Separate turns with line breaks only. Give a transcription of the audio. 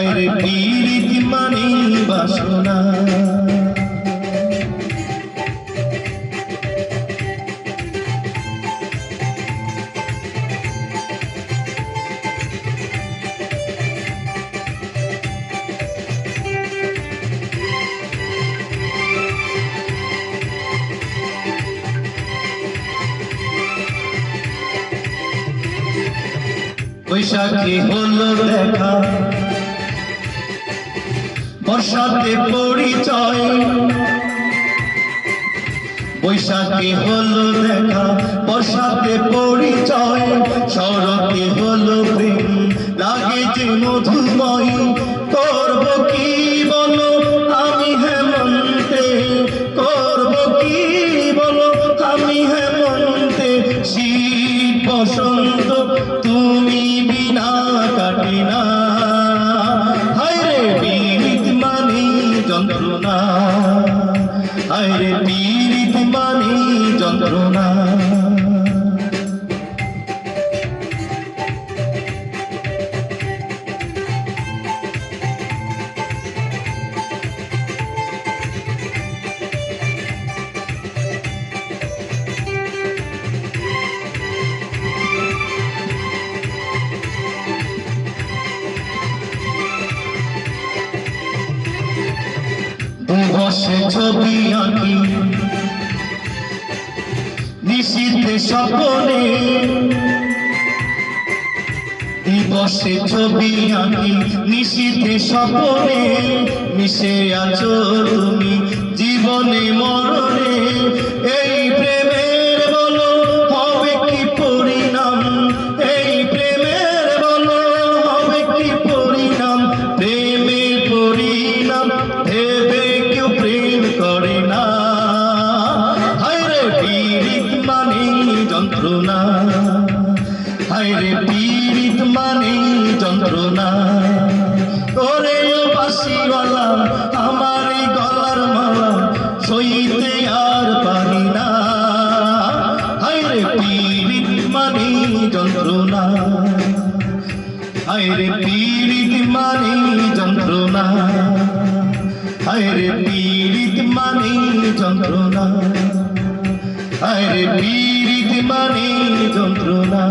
হায়রে পীড়িত মানে বাসনা। বৈশাখী হলো দেখা। বর্ষাতে পরিচয়। বৈশাখী হলো দেখা, বর্ষাতে পরিচয়। শরতে হলো প্রেম, লাগে যে মধুময়। করব কি বলো, আমি হেমন্তে। করব কি বলো, আমি হেমন্তে। শীত বসন্ত, তুমি পীড়িত মানে যন্ত্রণা। বসে ছবি আঁকি। নিশীথে স্বপনে। দিবসে ছবি আঁকি, নিশীথে স্বপনে। মিশে আছো তুমি, জীবনে মরণে হায়রে পীড়িত মানে যন্ত্রণা। ওরে বাসিওয়ালা, আমার এই গলার মালা সইতে আর পারি না। হায়রে পীড়িত মানে যন্ত্রণা। হায়রে পীড়িত মানে যন্ত্রণা। হায়রে পীড়িত মানে যন্ত্রণা। হায়রে পীড়িত জীবনে যন্ত্রণা।